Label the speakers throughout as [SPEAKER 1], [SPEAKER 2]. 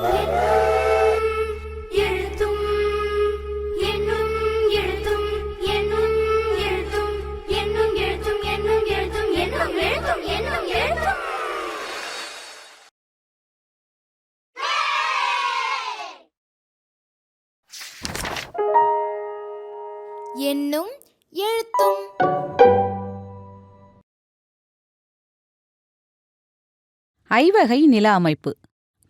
[SPEAKER 1] என்னும் எழுத்தும்
[SPEAKER 2] என்னும் எழுத்தும்
[SPEAKER 3] ஐவகை நில அமைப்பு.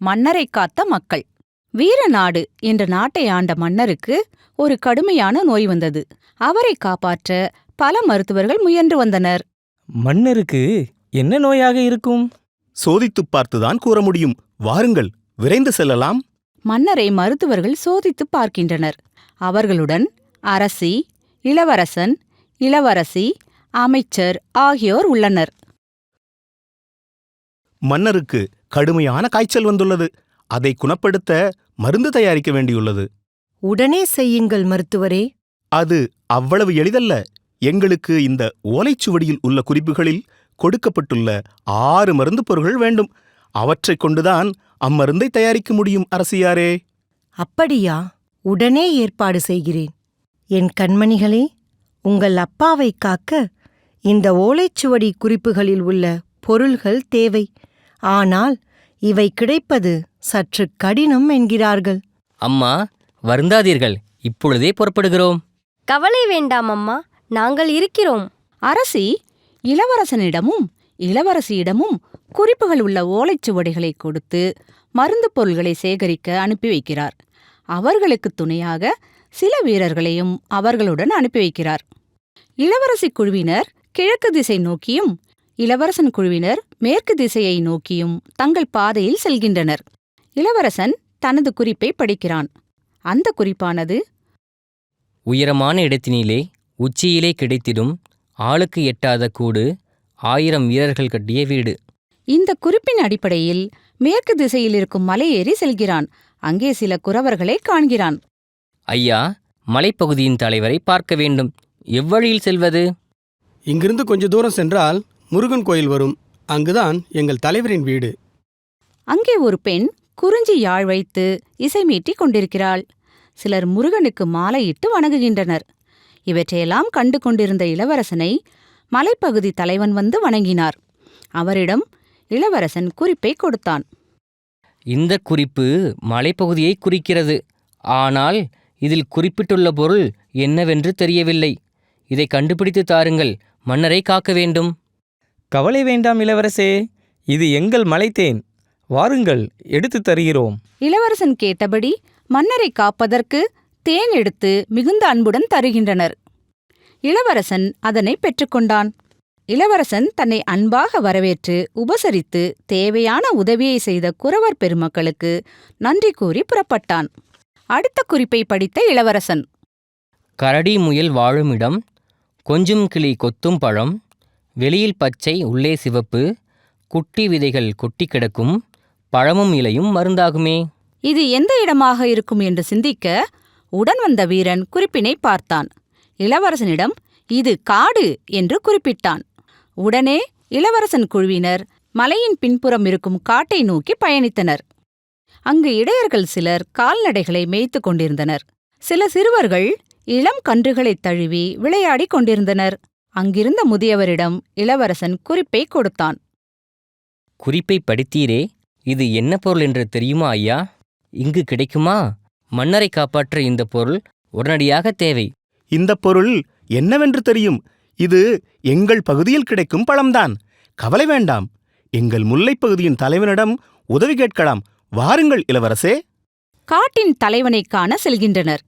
[SPEAKER 3] மன்னரை காத்த மக்கள். வீரநாடு என்ற நாட்டை ஆண்ட மன்னருக்கு ஒரு கடுமையான நோய் வந்தது. அவரை காப்பாற்ற பல மருத்துவர்கள் முயன்று வந்தனர்.
[SPEAKER 4] மன்னருக்கு என்ன நோயாக இருக்கும்?
[SPEAKER 5] சோதித்துப் பார்த்துதான் கூற முடியும். வாருங்கள் விரைந்து செல்லலாம்.
[SPEAKER 3] மன்னரை மருத்துவர்கள் சோதித்துப் பார்க்கின்றனர். அவர்களுடன் அரசி இளவரசன் இளவரசி அமைச்சர் ஆகியோர் உள்ளனர்.
[SPEAKER 5] மன்னருக்கு கடுமையான காய்ச்சல் வந்துள்ளது. அதை குணப்படுத்த மருந்து தயாரிக்க வேண்டியுள்ளது.
[SPEAKER 6] உடனே செய்யுங்கள் மருத்துவரே.
[SPEAKER 5] அது அவ்வளவு எளிதல்ல. எங்களுக்கு இந்த ஓலைச்சுவடியில் உள்ள குறிப்புகளில் கொடுக்கப்பட்டுள்ள ஆறு மருந்து பொருள்கள் வேண்டும். அவற்றைக் கொண்டுதான் அம்மருந்தை தயாரிக்க முடியும் அரசியாரே.
[SPEAKER 6] அப்படியா? உடனே ஏற்பாடு செய்கிறேன். என் கண்மணிகளே உங்கள் அப்பாவை காக்க இந்த ஓலைச்சுவடி குறிப்புகளில் உள்ள பொருள்கள் தேவை. ஆனால் இவை கிடைப்பது சற்று கடினம் என்கிறார்கள்.
[SPEAKER 7] அம்மா வருந்தாதீர்கள். இப்பொழுதே புறப்படுகிறோம்.
[SPEAKER 8] கவலை வேண்டாம் அம்மா. நாங்கள் இருக்கிறோம்.
[SPEAKER 3] அரசி இளவரசனிடமும் இளவரசியிடமும் குறிப்புகள் உள்ள ஓலைச்சுவடிகளை கொடுத்து மருந்து பொருள்களை சேகரிக்க அனுப்பி வைக்கிறார். அவர்களுக்கு துணையாக சில வீரர்களையும் அவர்களுடன் அனுப்பி வைக்கிறார். இளவரசி குழுவினர் கிழக்கு திசை நோக்கியும் இளவரசன் குழுவினர் மேற்கு திசையை நோக்கியும் தங்கள் பாதையில் செல்கின்றனர். இளவரசன் தனது குறிப்பை படிக்கிறான். அந்த குறிப்பானது
[SPEAKER 7] உயரமான இடத்தினிலே உச்சியிலே கிடைத்திடும் ஆளுக்கு எட்டாத கூடு ஆயிரம் வீரர்கள் கட்டிய வீடு.
[SPEAKER 3] இந்த குறிப்பின் அடிப்படையில் மேற்கு திசையில் இருக்கும் மலை ஏறி செல்கிறான். அங்கே சில குறவர்களை காண்கிறான்.
[SPEAKER 7] ஐயா மலைப்பகுதியின் தலைவரை பார்க்க வேண்டும். எவ்வழியில் செல்வது?
[SPEAKER 9] இங்கிருந்து கொஞ்ச தூரம் சென்றால் முருகன் கோயில் வரும். அங்குதான் எங்கள் தலைவரின் வீடு.
[SPEAKER 3] அங்கே ஒரு பெண் குறிஞ்சி யாழ் வைத்து இசை மீட்டிக் கொண்டிருக்கிறாள். சிலர் முருகனுக்கு மாலையிட்டு வணங்குகின்றனர். இவற்றையெல்லாம் கண்டு கொண்டிருந்த இளவரசனை மலைப்பகுதி தலைவன் வந்து வணங்கினார். அவரிடம் இளவரசன் குறிப்பை கொடுத்தான்.
[SPEAKER 7] இந்த குறிப்பு மலைப்பகுதியை குறிக்கிறது. ஆனால் இதில் குறிப்பிட்டுள்ள பொருள் என்னவென்று தெரியவில்லை. இதை கண்டுபிடித்து தாருங்கள். மன்னரை காக்க வேண்டும்.
[SPEAKER 4] கவலை வேண்டாம் இளவரசே இது எங்கள் மலைத்தேன். வாருங்கள் எடுத்துத் தருகிறோம்.
[SPEAKER 3] இளவரசன் கேட்டபடி மன்னரை காப்பதற்கு தேன் எடுத்து மிகுந்த அன்புடன் தருகின்றனர். இளவரசன் அதனை பெற்றுக்கொண்டான். இளவரசன் தன்னை அன்பாக வரவேற்று உபசரித்து தேவையான உதவியை செய்த குறவர் பெருமக்களுக்கு நன்றி கூறி புறப்பட்டான். அடுத்த குறிப்பை படித்த இளவரசன்.
[SPEAKER 7] கரடி முயல் வாழும் இடம் கொஞ்சும் கிளி கொத்தும் பழம் வெளியில் பச்சை உள்ளே சிவப்பு குட்டி விதைகள் கொட்டி கிடக்கும் பழமும் இலையும் மருந்தாகுமே.
[SPEAKER 3] இது எந்த இடமாக இருக்கும் என்று சிந்திக்க உடன் வந்த வீரன் குறிப்பினை பார்த்தான். இளவரசனிடம் இது காடு என்று குறிப்பிட்டான். உடனே இளவரசன் குழுவினர் மலையின் பின்புறம் இருக்கும் காட்டை நோக்கி பயணித்தனர். அங்கு இடையர்கள் சிலர் கால்நடைகளை மேய்த்துக் கொண்டிருந்தனர். சில சிறுவர்கள் இளம் கன்றுகளைத் தழுவி விளையாடிக் கொண்டிருந்தனர். அங்கிருந்த முதியவரிடம் இளவரசன் குறிப்பை கொடுத்தான்.
[SPEAKER 7] குறிப்பை படித்தீரே இது என்ன பொருள் என்று தெரியுமா ஐயா? இங்கு கிடைக்குமா? மன்னரை காப்பாற்ற இந்த பொருள் உடனடியாக தேவை.
[SPEAKER 5] இந்த பொருள் என்னவென்று தெரியும்? இது எங்கள் பகுதியில் கிடைக்கும் பழம்தான். கவலை வேண்டாம். எங்கள் முல்லைப் பகுதியின் தலைவனிடம் உதவி கேட்கலாம். வாருங்கள் இளவரசே.
[SPEAKER 3] காட்டின் தலைவனைக் காண செல்கின்றனர்.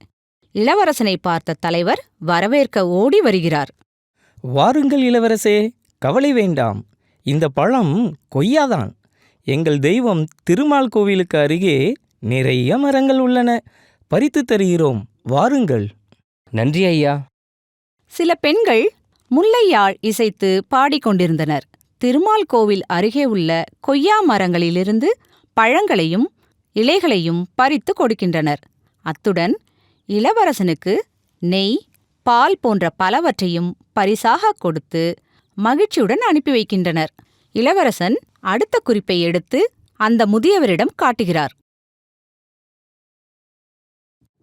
[SPEAKER 3] இளவரசனை பார்த்த தலைவர் வரவேற்க ஓடி வருகிறார்.
[SPEAKER 4] வாருங்கள் இளவரசே கவலை வேண்டாம். இந்த பழம் கொய்யாதான். எங்கள் தெய்வம் திருமால் கோவிலுக்கு அருகே நிறைய மரங்கள் உள்ளன. பறித்துத் தருகிறோம் வாருங்கள்.
[SPEAKER 7] நன்றி ஐயா.
[SPEAKER 3] சில பெண்கள் முல்லையாழ் இசைத்து பாடிக்கொண்டிருந்தனர் திருமால் கோவில் அருகே உள்ள கொய்யா மரங்களிலிருந்து பழங்களையும் இலைகளையும் பறித்து கொடுக்கின்றனர். அத்துடன் இளவரசனுக்கு நெய் பால் போன்ற பலவற்றையும் பரிசாக கொடுத்து மகிழ்ச்சியுடன் அனுப்பி வைக்கின்றனர். இளவரசன் அடுத்த குறிப்பை எடுத்து அந்த முதியவரிடம் காட்டுகிறார்.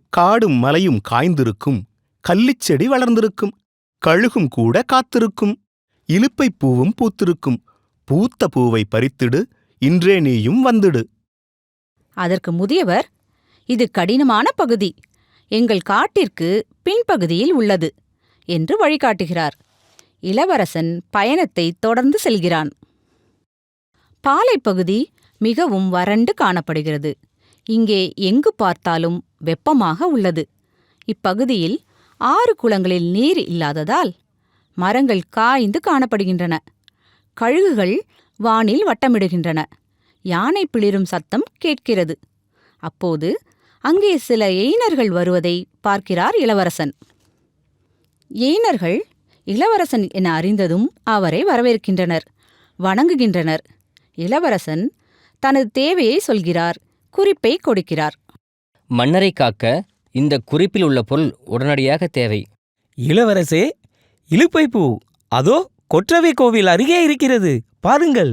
[SPEAKER 5] காடும் மலையும் காய்ந்திருக்கும் கள்ளிச் செடி வளர்ந்திருக்கும் கழுகும் கூட காத்திருக்கும் இலுப்பைப் பூவும் பூத்திருக்கும் பூத்த பூவை பறித்திடு இன்றே நீயும் வந்துடு.
[SPEAKER 3] அதற்கு முதியவர் இது கடினமான பகுதி. எங்கள் காட்டிற்கு பின்பகுதியில் உள்ளது என்று வழிகாட்டுகிறார். இளவரசன் பயணத்தை தொடர்ந்து செல்கிறான். பாலைப்பகுதி மிகவும் வறண்டு காணப்படுகிறது. இங்கே எங்கு பார்த்தாலும் வெப்பமாக உள்ளது. இப்பகுதியில் ஆறு குளங்களில் நீர் இல்லாததால் மரங்கள் காய்ந்து காணப்படுகின்றன. கழுகுகள் வானில் வட்டமிடுகின்றன. யானை பிளிரும் சத்தம் கேட்கிறது. அப்போது அங்கே சில எயினர்கள் வருவதை பார்க்கிறார் இளவரசன். எயினர்கள் இளவரசன் என அறிந்ததும் அவரை வரவேற்கின்றனர் வணங்குகின்றனர். இளவரசன் தனது தேவையை சொல்கிறார் குறிப்பை கொடுக்கிறார்.
[SPEAKER 7] மன்னரை காக்க இந்த குறிப்பில் உள்ள பொருள் உடனடியாக தேவை.
[SPEAKER 4] இளவரசே இலுப்பை பூ அதோ கொற்றவை கோவில் அருகே இருக்கிறது பாருங்கள்.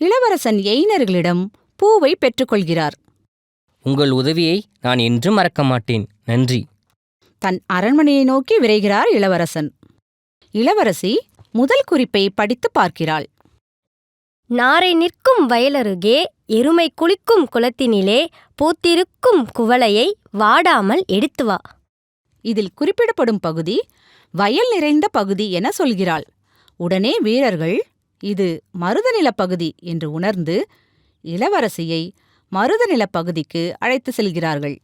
[SPEAKER 3] இளவரசன் எயினர்களிடம் பூவை பெற்றுக்கொள்கிறார்.
[SPEAKER 7] உங்கள் உதவியை நான் என்றும் மறக்க மாட்டேன் நன்றி.
[SPEAKER 3] தன் அரண்மனையை நோக்கி விரைகிறார் இளவரசன். இளவரசி முதல் குறிப்பை படித்து பார்க்கிறாள்.
[SPEAKER 8] நாரை நிற்கும் வயலருகே எருமை குளிக்கும் குளத்தினிலே பூத்திருக்கும் குவளையை வாடாமல் எடுத்து வா.
[SPEAKER 3] இதில் குறிப்பிடப்படும் பகுதி வயல் நிறைந்த பகுதி என சொல்கிறாள். உடனே வீரர்கள் இது மருதநிலப் பகுதி என்று உணர்ந்து இளவரசியை மருதநிலப் பகுதிக்கு அழைத்து செல்கிறார்கள்.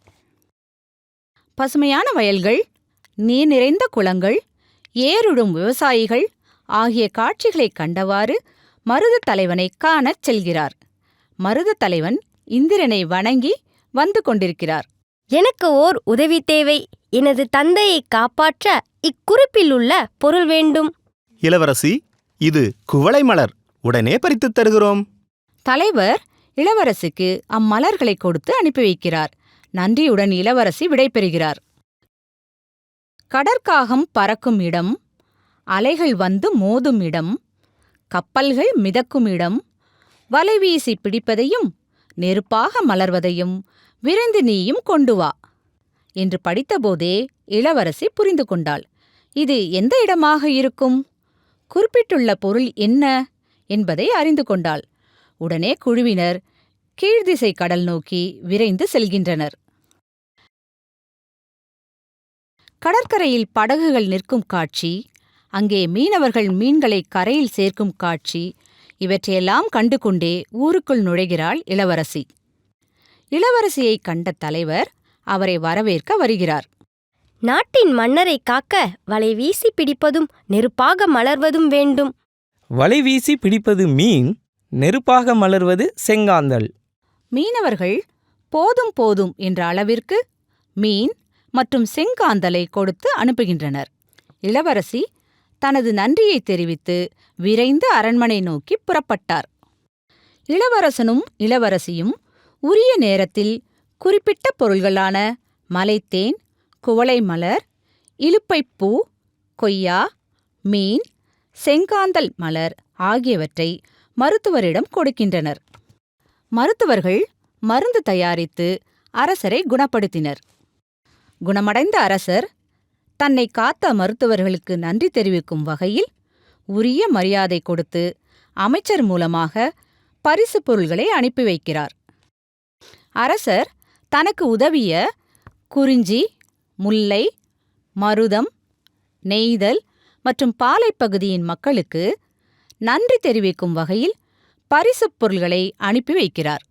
[SPEAKER 3] பசுமையான வயல்கள் நீர் நிறைந்த குளங்கள் ஏறுடும் விவசாயிகள் ஆகிய காட்சிகளைக் கண்டவாறு மருத தலைவனை காணச் செல்கிறார். மருத தலைவன் இந்திரனை வணங்கி வந்து கொண்டிருக்கிறார்.
[SPEAKER 8] எனக்கு ஓர் உதவி தேவை. எனது தந்தையை காப்பாற்ற இக்குறிப்பில் உள்ள பொருள் வேண்டும்.
[SPEAKER 5] இளவரசி இது குவளை மலர். உடனே பறித்துத் தருகிறோம்.
[SPEAKER 3] தலைவர் இளவரசிக்கு அம்மலர்களை கொடுத்து அனுப்பி வைக்கிறார். நன்றியுடன் இளவரசி விடைபெறுகிறார் கடற்காகம் பறக்கும் இடம் அலைகள் வந்து மோதும் இடம் கப்பல்கள் மிதக்கும் இடம் வலைவீசி பிடிப்பதையும் நெருப்பாக மலர்வதையும் விரைந்து நீயும் கொண்டு வா என்று படித்தபோதே இளவரசி புரிந்து கொண்டாள். இது எந்த இடமாக இருக்கும்? குறிப்பிட்டுள்ள பொருள் என்ன? என்பதை அறிந்து கொண்டாள். உடனே குழுவினர் கீழ்திசை கடல் நோக்கி விரைந்து செல்கின்றனர். கடற்கரையில் படகுகள் நிற்கும் காட்சி அங்கே மீனவர்கள் மீன்களை கரையில் சேர்க்கும் காட்சி இவற்றையெல்லாம் கண்டு கொண்டே ஊருக்குள் நுழைகிறாள் இளவரசி. இளவரசியை கண்ட தலைவர் அவரை வரவேற்க வருகிறார்.
[SPEAKER 8] நாட்டின் மன்னரை காக்க வலை வீசி பிடிப்பதும் நெருப்பாக மலர்வதும் வேண்டும்.
[SPEAKER 4] வலை வீசி பிடிப்பது மீன் நெருப்பாக மலர்வது செங்காந்தல்.
[SPEAKER 3] மீனவர்கள் போதும் போதும் என்ற அளவிற்கு மீன் மற்றும் செங்காந்தலை கொடுத்து அனுப்புகின்றனர். இளவரசி தனது நன்றியை தெரிவித்து விரைந்து அரண்மனை நோக்கி புறப்பட்டார். இளவரசனும் இளவரசியும் உரிய நேரத்தில் குறிப்பிட்ட பொருள்களான மலைத்தேன் குவளை மலர் இலுப்பைப்பூ கொய்யா மீன் செங்காந்தல் மலர் ஆகியவற்றை மருத்துவரிடம் கொடுக்கின்றனர். மருத்துவர்கள் மருந்து தயாரித்து அரசரை குணப்படுத்தினர். குணமடைந்த அரசர் தன்னை காத்த மருத்துவர்களுக்கு நன்றி தெரிவிக்கும் வகையில் உரிய மரியாதை கொடுத்து அமைச்சர் மூலமாக பரிசுப் பொருள்களை அனுப்பி வைக்கிறார். அரசர் தனக்கு உதவிய குறிஞ்சி முல்லை மருதம் நெய்தல் மற்றும் பாலைப் பகுதியின் மக்களுக்கு நன்றி தெரிவிக்கும் வகையில் பரிசுப் பொருள்களை அனுப்பி வைக்கிறார்.